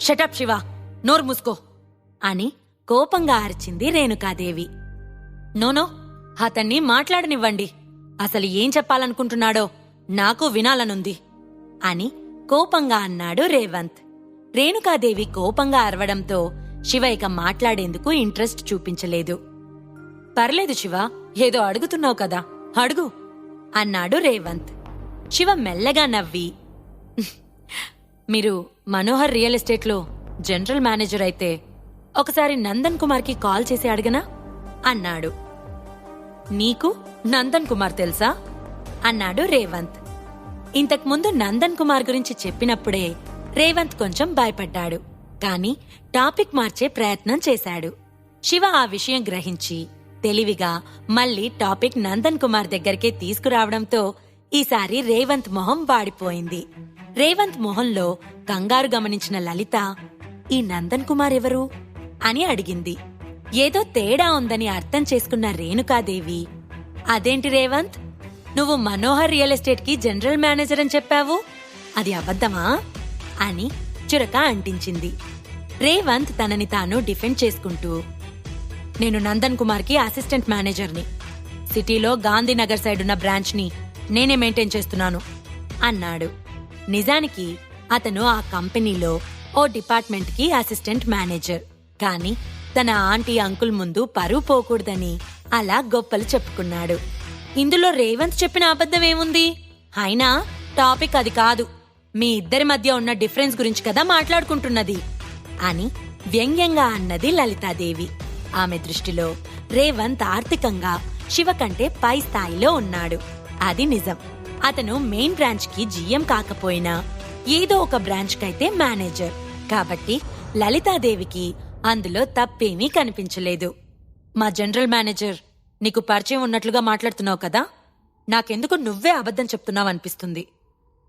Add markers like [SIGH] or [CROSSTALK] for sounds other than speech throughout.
Shut up Shiva నోరు మూసుకో. అని కోపంగా అరిచింది రేణుకాదేవి. నోనో అతన్ని మాట్లాడనివ్వండి. అసలు ఏం చెప్పాలనుకుంటున్నాడో నాకు వినాలనుంది. అని కోపంగా అన్నాడు రేవంత్. రేణుకాదేవి కోపంగా అరవడంతో శివ ఇక మాట్లాడేందుకు ఇంట్రెస్ట్ చూపించలేదు. పర్లేదు శివ ఏదో అడుగుతున్నావు కదా. అడుగు అన్నాడు రేవంత్. శివ మెల్లగా నవ్వి మీరు మనోహర్ రియల్ ఎస్టేట్లో జనరల్ మేనేజర్ అయితే ఒకసారి నందన్ కుమార్కి కాల్ చేసి అడగనా? అన్నాడు. నీకు నందన్ కుమార్ తెలుసా? అన్నాడు రేవంత్. ఇంతకుముందు నందన్ కుమార్ గురించి చెప్పినప్పుడే రేవంత్ కొంచెం భయపడ్డాడు. కాని టాపిక్ మార్చే ప్రయత్నం చేశాడు. శివ ఆ విషయం గ్రహించి తెలివిగా మళ్ళీ టాపిక్ నందన్ కుమార్ దగ్గరికే తీసుకురావడంతో ఈసారి రేవంత్ మొహం వాడిపోయింది. రేవంత్ మొహంలో కంగారు గమనించిన లలిత ఈ నందన్ కుమార్ ఎవరు? అని అడిగింది. ఏదో తేడా ఉందని అర్థం చేసుకున్న రేణుకాదేవి. అదేంటి రేవంత్? నువ్వు మనోహర్ రియల్ ఎస్టేట్కి జనరల్ మేనేజర్ అని చెప్పావు? అది అబద్ధమా? అని చురక అంటించింది. రేవంత్ తనని తాను డిఫెండ్ చేసుకుంటూ నేను నందన్ కుమార్కి అసిస్టెంట్ మేనేజర్ని. సిటీలో గాంధీనగర్ సైడ్ ఉన్న బ్రాంచ్ని నేనే మెయింటైన్ చేస్తున్నాను అన్నాడు. నిజానికి అతను ఆ కంపెనీలో ఓ డిపార్ట్మెంట్కి అసిస్టెంట్ మేనేజర్. కానీ తన ఆంటీ అంకుల్ ముందు పరువు పోకూడదని అలా గొప్పలు చెప్పుకున్నాడు. ఇందులో రేవంత్ చెప్పిన అబద్ధం ఏముంది? అయినా టాపిక్ అది కాదు. మీ ఇద్దరి మధ్య ఉన్న డిఫరెన్స్ గురించి కదా మాట్లాడుకుంటున్నది? అని వ్యంగ్యంగా అన్నది లలితాదేవి. ఆమె దృష్టిలో రేవంత్ ఆర్థికంగా శివ కంటే పై స్థాయిలో ఉన్నాడు. అది నిజం. అతను మెయిన్ బ్రాంచ్కి జీఎం కాకపోయినా ఏదో ఒక బ్రాంచ్ కైతే మేనేజర్ కాబట్టి లలితాదేవికి అందులో తప్పేమీ కనిపించలేదు. మా జనరల్ మేనేజర్ నీకు పరిచయం ఉన్నట్లుగా మాట్లాడుతున్నావు కదా? నాకెందుకు నువ్వే అబద్ధం చెప్తున్నావు అనిపిస్తుంది.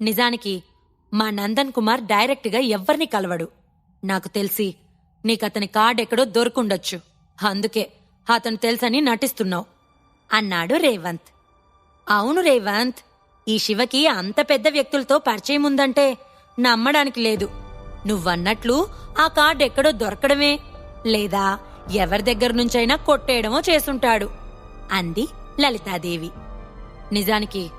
నిజానికి మా నందన్ కుమార్ డైరెక్ట్గా ఎవ్వరిని కలవడు. నాకు తెలిసి నీకతని కార్డ్ ఎక్కడో దొరుకుండొచ్చు. అందుకే అతను తెలుసని నటిస్తున్నావు. అన్నాడు రేవంత్. అవును రేవంత్ ఈ శివకి అంత పెద్ద వ్యక్తులతో పరిచయం ఉందంటే నమ్మడానికి లేదు. నువ్వన్నట్లు ఆ కార్డు ఎక్కడో దొరకడమే లేదా ఎవరి దగ్గర నుంచైనా కొట్టేయడమో చేసుంటాడు అంది లలితాదేవి. నిజానికి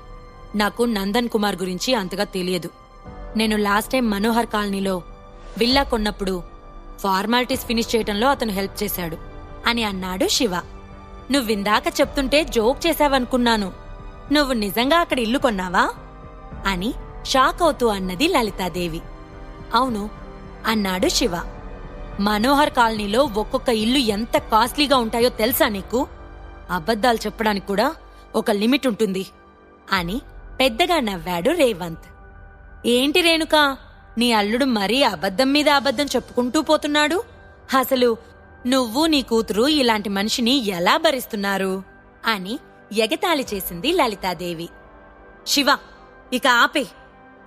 నాకు నందన్ కుమార్ గురించి అంతగా తెలియదు. నేను లాస్ట్ టైం మనోహర్ కాలనీలో విల్లా కొన్నప్పుడు ఫార్మాలిటీస్ ఫినిష్ చేయటంలో అతను హెల్ప్ చేశాడు అని అన్నాడు శివ. నువ్విందాక చెప్తుంటే జోక్ చేశావనుకున్నాను. నువ్వు నిజంగా అక్కడ ఇల్లు కొన్నావా? అని షాక్ అవుతూ అన్నది లలితాదేవి. అవును అన్నాడు శివ. మనోహర్ కాలనీలో ఒక్కొక్క ఇల్లు ఎంత కాస్ట్లీగా ఉంటాయో తెలుసా నీకు? అబద్ధాలు చెప్పడానికి కూడా ఒక లిమిట్ ఉంటుంది అని పెద్దగా నవ్వాడు రేవంత్. ఏంటి రేణుకా నీ అల్లుడు మరీ అబద్ధం మీద అబద్ధం చెప్పుకుంటూ పోతున్నాడు? అసలు నువ్వు నీ కూతురు ఇలాంటి మనిషిని ఎలా భరిస్తున్నారు? అని ఎగతాళి చేసింది లలితాదేవి. శివ ఇక ఆపే.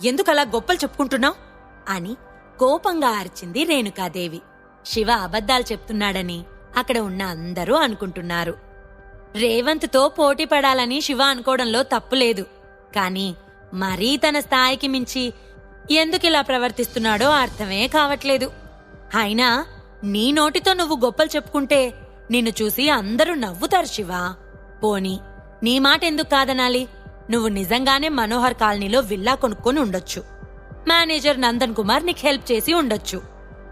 ఎందుకలా గొప్పలు చెప్పుకుంటున్నావు? అని కోపంగా అరిచింది రేణుకాదేవి. శివ అబద్ధాలు చెప్తున్నాడని అక్కడ ఉన్న అందరూ అనుకుంటున్నారు. రేవంత్తో పోటీ పడాలని శివ అనుకోవడంలో తప్పులేదు కాని మరీ తన స్థాయికి మించి ఎందుకిలా ప్రవర్తిస్తున్నాడో అర్థమే కావట్లేదు. అయినా నీ నోటితో నువ్వు గొప్పలు చెప్పుకుంటే నిన్ను చూసి అందరూ నవ్వుతారు శివ. పోనీ నీ మాట ఎందుకు కాదనాలి? నువ్వు నిజంగానే మనోహర్ కాలనీలో విల్లా కొనుక్కొని ఉండొచ్చు. మేనేజర్ నందన్ కుమార్ నీకు హెల్ప్ చేసి ఉండొచ్చు.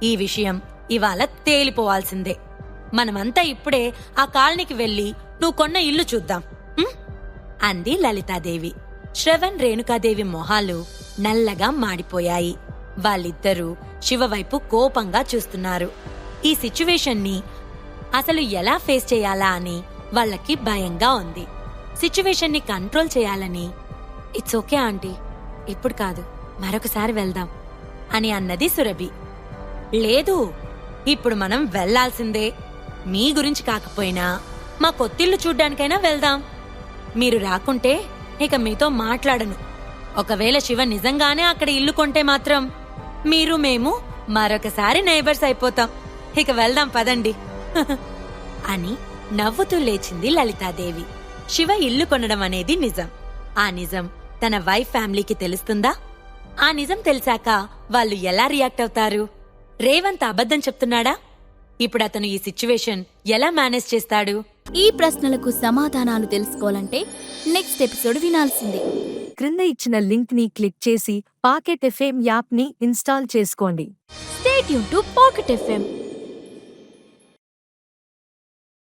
ఈ విషయం ఇవాళ తేలిపోవాల్సిందే. మనమంతా ఇప్పుడే ఆ కాలనీకి వెళ్ళి నువ్వు కొన్న ఇల్లు చూద్దాం. అంది లలితాదేవి. శ్రవణ్ రేణుకాదేవి మొహాలు నల్లగా మాడిపోయాయి. వాళ్ళిద్దరూ శివవైపు కోపంగా చూస్తున్నారు. ఈ సిచ్యువేషన్ని అసలు ఎలా ఫేస్ చేయాలా అని వాళ్ళకి భయంగా ఉంది. సిచ్యువేషన్ని కంట్రోల్ చేయాలని. It's okay aunty. ఇప్పుడు కాదు. మరొకసారి వెళ్దాం. అని అన్నది సురభి. లేదు. ఇప్పుడు మనం వెళ్ళాల్సిందే మీ గురించి కాకపోయినా మా కొత్తిల్లు చూడ్డానికైనా వెళ్దాం. మీరు రాకుంటే ఇక మీతో మాట్లాడను. ఒకవేళ శివ నిజంగానే అక్కడ ఇల్లు కొంటే మాత్రం మీరు మేము మరొకసారి నైబర్స్ అయిపోతాం. ఇక వెళ్దాం పదండి. [LAUGHS] అని నవ్వుతూ లేచింది లలితాదేవి. శివ ఇల్లు కొనడం అనేది నిజం. ఆ నిజం తన వైఫ్ ఫ్యామిలీకి తెలుస్తుందా? ఆ నిజం తెలిసాక వాళ్ళు ఎలా రియాక్ట్ అవుతారు? రేవంత్ అబద్ధం చెప్తున్నాడా? ఇప్పుడు అతను ఈ సిచ్యువేషన్ ఎలా మేనేజ్ చేస్తాడు? ఈ ప్రశ్నలకు సమాధానాలు తెలుసుకోవాలంటే నెక్స్ట్ ఎపిసోడ్ వినాల్సిందే. క్రింద ఇచ్చిన లింక్ని క్లిక్ చేసి పాకెట్ ఎఫ్ఎం యాప్ని ఇన్స్టాల్ చేసుకోండి. స్టేట్ యూన్ టు పాకెట్ ఎఫ్ఎం